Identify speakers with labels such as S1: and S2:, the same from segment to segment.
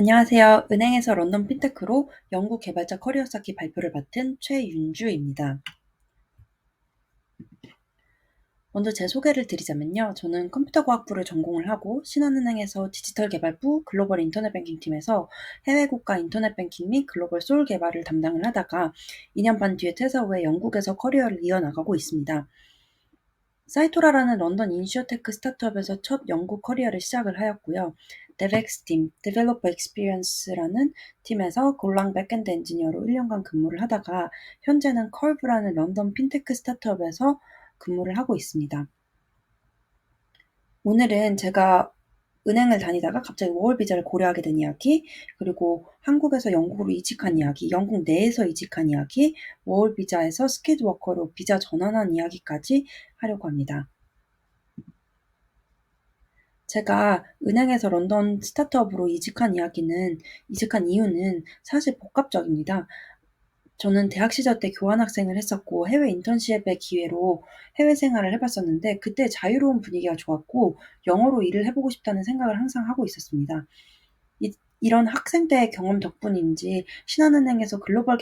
S1: 안녕하세요. 은행에서 런던 핀테크로 연구 개발자 커리어 쌓기 발표를 맡은 최윤주입니다. 먼저 제 소개를 드리자면요. 저는 컴퓨터과학부를 전공을 하고 신한은행에서 디지털 개발부 글로벌 인터넷 뱅킹 팀에서 해외 국가 인터넷 뱅킹 및 글로벌 솔 개발을 담당을 하다가 2년 반 뒤에 퇴사 후에 영국에서 커리어를 이어나가고 있습니다. 사이토라라는 런던 인슈어테크 스타트업에서 첫 영국 커리어를 시작을 하였고요. DevX 팀, Developer Experience라는 팀에서 골랑 백엔드 엔지니어로 1년간 근무를 하다가 현재는 컬브라는 런던 핀테크 스타트업에서 근무를 하고 있습니다. 오늘은 제가 은행을 다니다가 갑자기 워홀 비자를 고려하게 된 이야기, 그리고 한국에서 영국으로 이직한 이야기, 영국 내에서 이직한 이야기, 워홀 비자에서 스키드 워커로 비자 전환한 이야기까지 하려고 합니다. 제가 은행에서 런던 스타트업으로 이직한 이야기는, 이직한 이유는 사실 복합적입니다. 저는 대학 시절 때 교환학생을 했었고 해외 인턴십의 기회로 해외 생활을 해봤었는데 그때 자유로운 분위기가 좋았고 영어로 일을 해보고 싶다는 생각을 항상 하고 있었습니다. 이, 이런 학생 때의 경험 덕분인지 신한은행에서 글로벌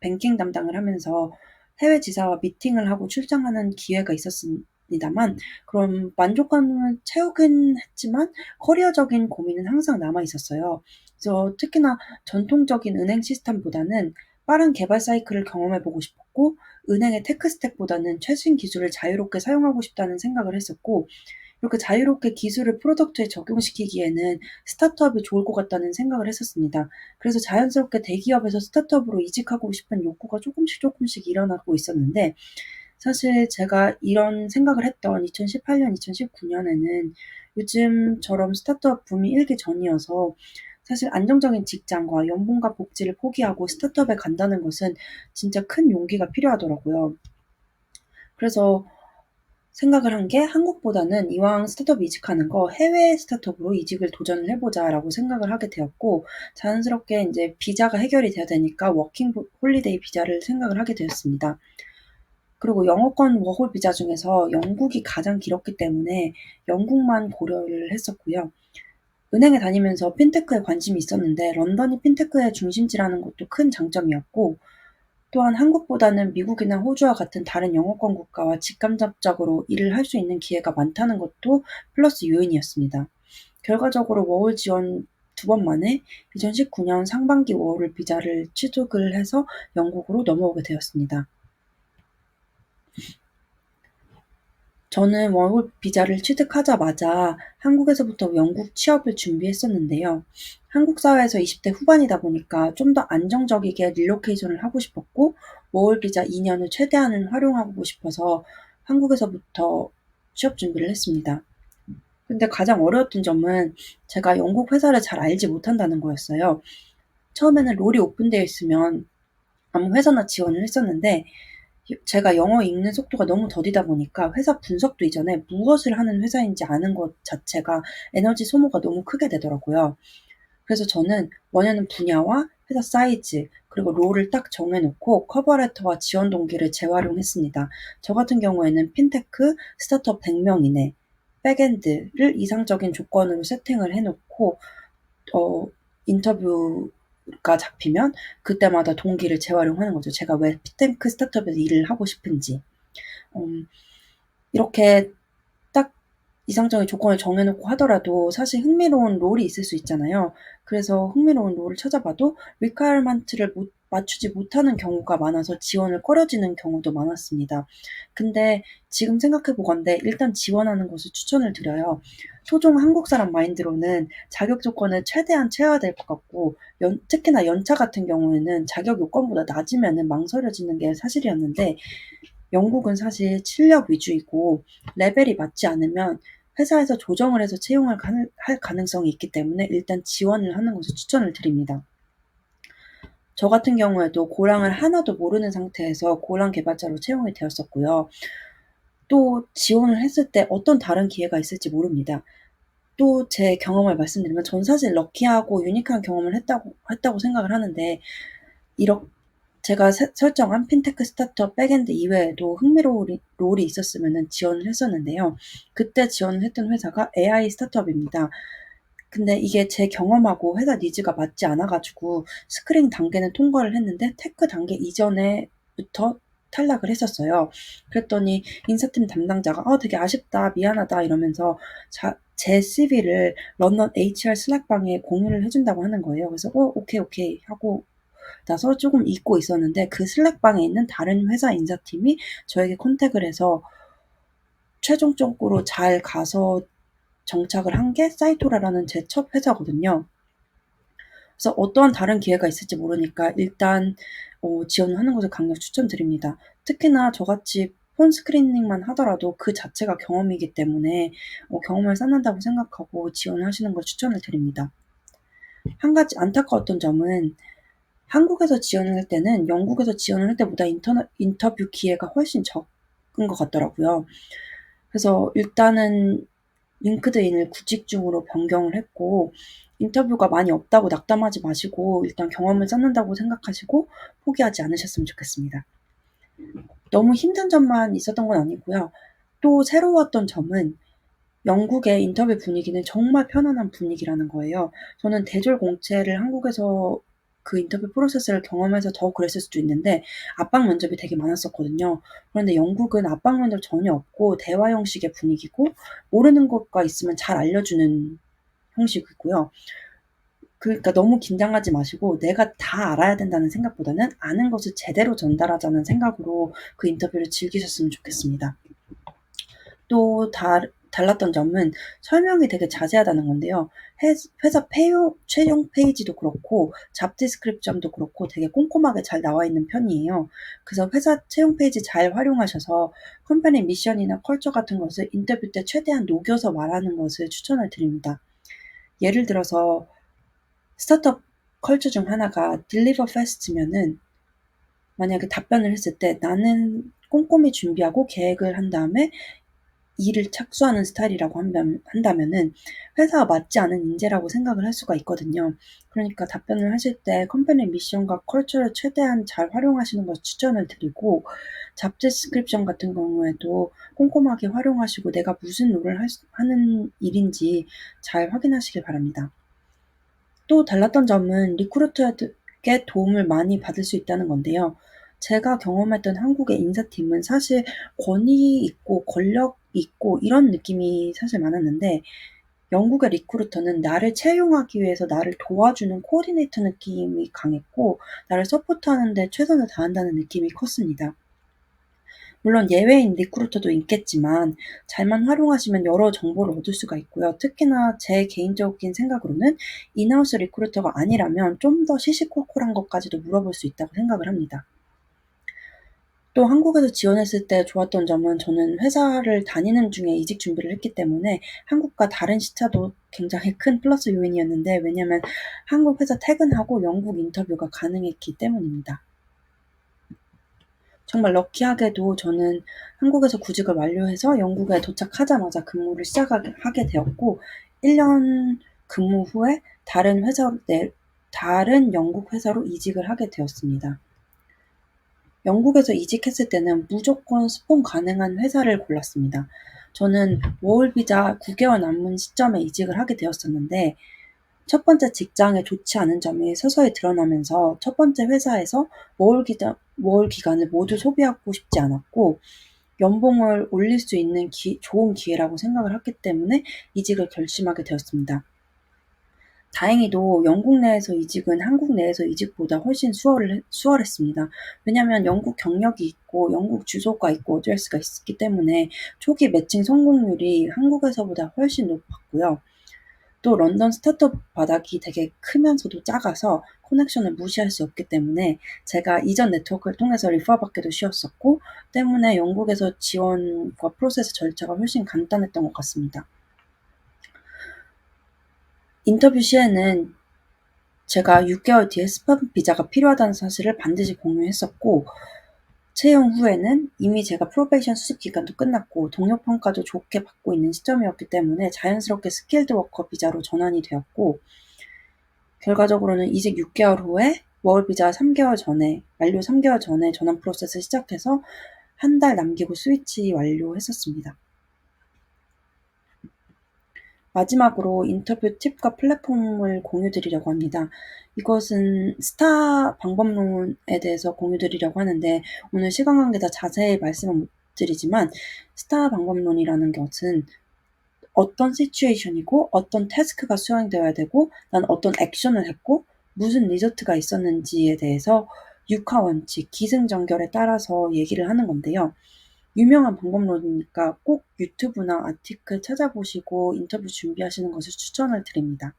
S1: 뱅킹 담당을 하면서 해외 지사와 미팅을 하고 출장하는 기회가 있었습니다만 그럼 만족감을 채우긴 했지만 커리어적인 고민은 항상 남아 있었어요. 그래서 특히나 전통적인 은행 시스템보다는 빠른 개발 사이클을 경험해보고 싶었고 은행의 테크 스택보다는 최신 기술을 자유롭게 사용하고 싶다는 생각을 했었고 이렇게 자유롭게 기술을 프로덕트에 적용시키기에는 스타트업이 좋을 것 같다는 생각을 했었습니다. 그래서 자연스럽게 대기업에서 스타트업으로 이직하고 싶은 욕구가 조금씩 조금씩 일어나고 있었는데 사실 제가 이런 생각을 했던 2018년, 2019년에는 요즘처럼 스타트업 붐이 일기 전이어서 사실 안정적인 직장과 연봉과 복지를 포기하고 스타트업에 간다는 것은 진짜 큰 용기가 필요하더라고요. 그래서 생각을 한 게 한국보다는 이왕 스타트업 이직하는 거 해외 스타트업으로 이직을 도전을 해보자라고 생각을 하게 되었고 자연스럽게 이제 비자가 해결이 돼야 되니까 워킹 홀리데이 비자를 생각을 하게 되었습니다. 그리고 영어권 워홀 비자 중에서 영국이 가장 길었기 때문에 영국만 고려를 했었고요. 은행에 다니면서 핀테크에 관심이 있었는데 런던이 핀테크의 중심지라는 것도 큰 장점이었고 또한 한국보다는 미국이나 호주와 같은 다른 영어권 국가와 직간접적으로 일을 할 수 있는 기회가 많다는 것도 플러스 요인이었습니다. 결과적으로 워홀 지원 두 번 만에 2019년 상반기 워홀 비자를 취득을 해서 영국으로 넘어오게 되었습니다. 저는 워홀 비자를 취득하자마자 한국에서부터 영국 취업을 준비했었는데요. 한국 사회에서 20대 후반이다 보니까 좀 더 안정적이게 릴로케이션을 하고 싶었고 워홀 비자 2년을 최대한 활용하고 싶어서 한국에서부터 취업 준비를 했습니다. 근데 가장 어려웠던 점은 제가 영국 회사를 잘 알지 못한다는 거였어요. 처음에는 롤이 오픈되어 있으면 아무 회사나 지원을 했었는데 제가 영어 읽는 속도가 너무 더디다 보니까 회사 분석도 이전에 무엇을 하는 회사인지 아는 것 자체가 에너지 소모가 너무 크게 되더라고요. 그래서 저는 원하는 분야와 회사 사이즈, 그리고 롤을 딱 정해놓고 커버레터와 지원 동기를 재활용했습니다. 저 같은 경우에는 핀테크 스타트업 100명 이내, 백엔드를 이상적인 조건으로 세팅을 해놓고, 어, 인터뷰 가 잡히면 그때마다 동기를 재활용하는 거죠. 제가 왜 피탱크 스타트업에서 일을 하고 싶은지. 음, 이렇게 딱 이상적인 조건을 정해놓고 하더라도 사실 흥미로운 롤이 있을 수 있잖아요. 그래서 흥미로운 롤을 찾아봐도 리퀘어먼트를 못 맞추지 못하는 경우가 많아서 지원을 꺼려지는 경우도 많았습니다. 근데 지금 생각해 보건데 일단 지원하는 것을 추천을 드려요. 토종 한국 사람 마인드로는 자격 조건을 최대한 채워야 될 것 같고 연, 특히나 연차 같은 경우에는 자격 요건보다 낮으면 망설여지는 게 사실이었는데 영국은 사실 실력 위주이고 레벨이 맞지 않으면 회사에서 조정을 해서 채용을 할 가능성이 있기 때문에 일단 지원을 하는 것을 추천을 드립니다. 저 같은 경우에도 고랑을 하나도 모르는 상태에서 고랑 개발자로 채용이 되었었고요. 또 지원을 했을 때 어떤 다른 기회가 있을지 모릅니다. 또 제 경험을 말씀드리면 전 사실 럭키하고 유니크한 경험을 했다고 했다고 생각을 하는데 이렇게 제가 세, 설정한 핀테크 스타트업 백엔드 이외에도 흥미로운 롤이 있었으면 지원을 했었는데요. 그때 지원을 했던 회사가 AI 스타트업입니다. 근데 이게 제 경험하고 회사 니즈가 맞지 않아 가지고 스크린 단계는 통과를 했는데 테크 단계 이전에부터 탈락을 했었어요. 그랬더니 인사팀 담당자가 "어 되게 아쉽다. 미안하다." 이러면서 자 제 CV를 런던 HR 슬랙방에 공유를 해 준다고 하는 거예요. 그래서 "어 오케이, 오케이." 하고 나서 조금 잊고 있었는데 그 슬랙방에 있는 다른 회사 인사팀이 저에게 컨택을 해서 최종적으로 잘 가서 정착을 한 게 사이토라라는 제 첫 회사거든요. 그래서 어떠한 다른 기회가 있을지 모르니까 일단 어 지원을 하는 것을 강력 추천드립니다. 특히나 저같이 폰 스크리닝만 하더라도 그 자체가 경험이기 때문에 어 경험을 쌓는다고 생각하고 지원을 하시는 걸 추천을 드립니다. 한 가지 안타까웠던 점은 한국에서 지원을 할 때는 영국에서 지원을 할 때보다 인터너 인터뷰 기회가 훨씬 적은 것 같더라고요. 그래서 일단은 링크드인을 구직 중으로 변경을 했고 인터뷰가 많이 없다고 낙담하지 마시고 일단 경험을 쌓는다고 생각하시고 포기하지 않으셨으면 좋겠습니다. 너무 힘든 점만 있었던 건 아니고요. 또 새로웠던 점은 영국의 인터뷰 분위기는 정말 편안한 분위기라는 거예요. 저는 대졸 공채를 한국에서 그 인터뷰 프로세스를 경험해서 더 그랬을 수도 있는데 압박 면접이 되게 많았었거든요. 그런데 영국은 압박 면접 전혀 없고 대화 형식의 분위기고 모르는 것가 있으면 잘 알려주는 형식이고요. 그러니까 너무 긴장하지 마시고 내가 다 알아야 된다는 생각보다는 아는 것을 제대로 전달하자는 생각으로 그 인터뷰를 즐기셨으면 좋겠습니다. 또 다, 달랐던 점은 설명이 되게 자세하다는 건데요. 회사 페요, 최종 페이지도 그렇고 잡 디스크립션도 그렇고 되게 꼼꼼하게 잘 나와 있는 편이에요. 그래서 회사 채용 페이지 잘 활용하셔서 컴퍼니 미션이나 컬처 같은 것을 인터뷰 때 최대한 녹여서 말하는 것을 추천을 드립니다. 예를 들어서 스타트업 컬처 중 하나가 deliver fast면은 만약에 답변을 했을 때 나는 꼼꼼히 준비하고 계획을 한 다음에 일을 착수하는 스타일이라고 한다면은 회사와 맞지 않은 인재라고 생각을 할 수가 있거든요. 그러니까 답변을 하실 때 컴퍼니 미션과 컬처를 최대한 잘 활용하시는 것을 추천을 드리고 잡 디스크립션 같은 경우에도 꼼꼼하게 활용하시고 내가 무슨 롤을 하는 일인지 잘 확인하시길 바랍니다. 또 달랐던 점은 리크루터에게 도움을 많이 받을 수 있다는 건데요. 제가 경험했던 한국의 인사팀은 사실 권위 있고 권력 있고 이런 느낌이 사실 많았는데 영국의 리크루터는 나를 채용하기 위해서 나를 도와주는 코디네이터 느낌이 강했고 나를 서포트하는 데 최선을 다한다는 느낌이 컸습니다. 물론 예외인 리크루터도 있겠지만 잘만 활용하시면 여러 정보를 얻을 수가 있고요. 특히나 제 개인적인 생각으로는 인하우스 리크루터가 아니라면 좀 더 시시콜콜한 것까지도 물어볼 수 있다고 생각을 합니다. 또 한국에서 지원했을 때 좋았던 점은 저는 회사를 다니는 중에 이직 준비를 했기 때문에 한국과 다른 시차도 굉장히 큰 플러스 요인이었는데 왜냐면 한국 회사 퇴근하고 영국 인터뷰가 가능했기 때문입니다. 정말 럭키하게도 저는 한국에서 구직을 완료해서 영국에 도착하자마자 근무를 시작하게 되었고 1년 근무 후에 다른 회사로 내, 다른 영국 회사로 이직을 하게 되었습니다. 영국에서 이직했을 때는 무조건 스폰 가능한 회사를 골랐습니다. 저는 워홀 비자 9개월 남은 시점에 이직을 하게 되었었는데 첫 번째 직장에 좋지 않은 점이 서서히 드러나면서 첫 번째 회사에서 워홀, 기자, 워홀 기간을 모두 소비하고 싶지 않았고 연봉을 올릴 수 있는 기, 좋은 기회라고 생각을 했기 때문에 이직을 결심하게 되었습니다. 다행히도 영국 내에서 이직은 한국 내에서 이직보다 훨씬 수월, 수월했습니다. 왜냐하면 영국 경력이 있고 영국 주소가 있고 어드레스가 있기 때문에 초기 매칭 성공률이 한국에서보다 훨씬 높았고요. 또 런던 스타트업 바닥이 되게 크면서도 작아서 커넥션을 무시할 수 없기 때문에 제가 이전 네트워크를 통해서 리퍼 받기도 쉬웠었고 때문에 영국에서 지원과 프로세스 절차가 훨씬 간단했던 것 같습니다. 인터뷰 시에는 제가 6개월 뒤에 스폰 비자가 필요하다는 사실을 반드시 공유했었고 채용 후에는 이미 제가 프로베이션 수습 기간도 끝났고 동료 평가도 좋게 받고 있는 시점이었기 때문에 자연스럽게 스킬드 워커 비자로 전환이 되었고 결과적으로는 이직 6개월 후에 워홀 비자 3개월 전에 만료 3개월 전에 전환 프로세스 시작해서 한 달 남기고 스위치 완료했었습니다. 마지막으로 인터뷰 팁과 플랫폼을 공유드리려고 합니다. 이것은 스타 방법론에 대해서 공유드리려고 하는데 오늘 시간 관계상 자세히 말씀은 못 드리지만 스타 방법론이라는 것은 어떤 시츄에이션이고 어떤 태스크가 수행되어야 되고 난 어떤 액션을 했고 무슨 리조트가 있었는지에 대해서 육하 원칙, 기승전결에 따라서 얘기를 하는 건데요. 유명한 방법론이니까 꼭 유튜브나 아티클 찾아보시고 인터뷰 준비하시는 것을 추천을 드립니다.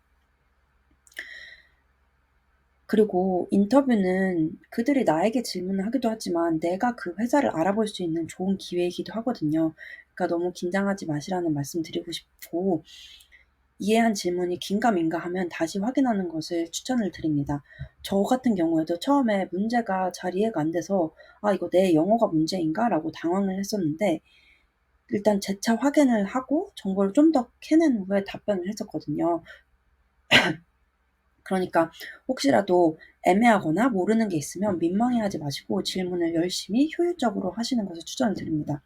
S1: 그리고 인터뷰는 그들이 나에게 질문을 하기도 하지만 내가 그 회사를 알아볼 수 있는 좋은 기회이기도 하거든요. 그러니까 너무 긴장하지 마시라는 말씀 드리고 싶고 이해한 질문이 긴가민가 하면 다시 확인하는 것을 추천을 드립니다. 저 같은 경우에도 처음에 문제가 잘 이해가 안 돼서 아 이거 내 영어가 문제인가? 라고 당황을 했었는데 일단 재차 확인을 하고 정보를 좀 더 캐낸 후에 답변을 했었거든요. 그러니까 혹시라도 애매하거나 모르는 게 있으면 민망해하지 마시고 질문을 열심히 효율적으로 하시는 것을 추천을 드립니다.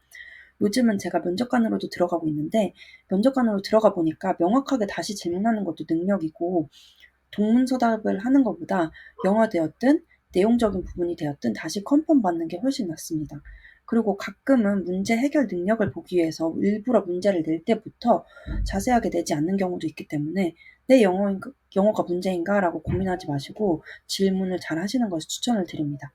S1: 요즘은 제가 면접관으로도 들어가고 있는데 면접관으로 들어가 보니까 명확하게 다시 질문하는 것도 능력이고 동문서답을 하는 것보다 영어되었든 내용적인 부분이 되었든 다시 컨펌 받는 게 훨씬 낫습니다. 그리고 가끔은 문제 해결 능력을 보기 위해서 일부러 문제를 낼 때부터 자세하게 내지 않는 경우도 있기 때문에 내 영어, 영어가 문제인가? 라고 고민하지 마시고 질문을 잘 하시는 것을 추천을 드립니다.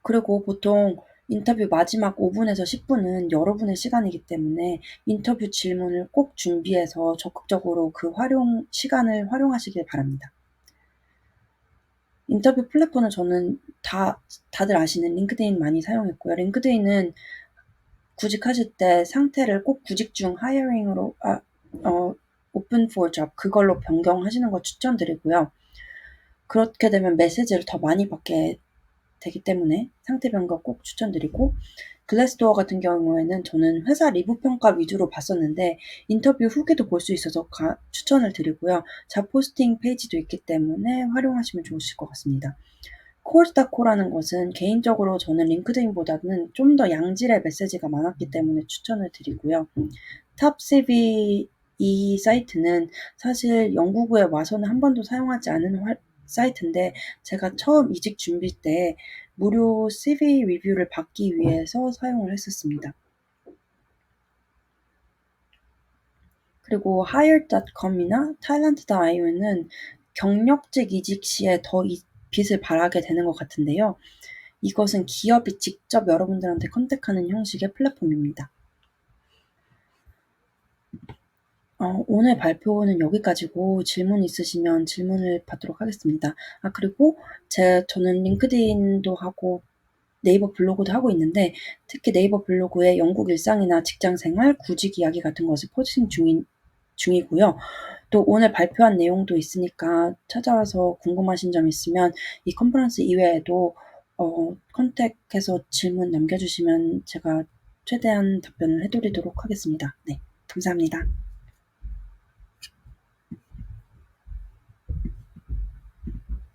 S1: 그리고 보통 인터뷰 마지막 5분에서 10분은 여러분의 시간이기 때문에 인터뷰 질문을 꼭 준비해서 적극적으로 그 활용, 시간을 활용하시길 바랍니다. 인터뷰 플랫폼은 저는 다, 다들 아시는 링크드인 많이 사용했고요. 링크드인은 구직하실 때 상태를 꼭 구직 중 하이어링으로, 아, 어, 오픈 for job 그걸로 변경하시는 거 추천드리고요. 그렇게 되면 메시지를 더 많이 받게 되기 때문에 상태 변경 꼭 추천드리고 글래스도어 같은 경우에는 저는 회사 리뷰 평가 위주로 봤었는데 인터뷰 후기도 볼 수 있어서 가, 추천을 드리고요. 자포스팅 페이지도 있기 때문에 활용하시면 좋으실 것 같습니다. 코어스타코라는 것은 개인적으로 저는 링크드인보다는 좀 더 양질의 메시지가 많았기 때문에 추천을 드리고요. 탑CV 이 사이트는 사실 영국에 와서는 한 번도 사용하지 않은 화, 사이트인데 제가 처음 이직 준비 때 무료 CV 리뷰를 받기 위해서 사용을 했었습니다. 그리고 hired.com이나 thailand.io는 경력직 이직 시에 더 빛을 발하게 되는 것 같은데요. 이것은 기업이 직접 여러분들한테 컨택하는 형식의 플랫폼입니다. 어, 오늘 발표는 여기까지고 질문 있으시면 질문을 받도록 하겠습니다. 아, 그리고 제, 저는 링크드인도 하고 네이버 블로그도 하고 있는데 특히 네이버 블로그에 영국 일상이나 직장 생활, 구직 이야기 같은 것을 포스팅 중인, 중이고요. 또 오늘 발표한 내용도 있으니까 찾아와서 궁금하신 점 있으면 이 컨퍼런스 이외에도 어, 컨택해서 질문 남겨주시면 제가 최대한 답변을 해드리도록 하겠습니다. 네, 감사합니다.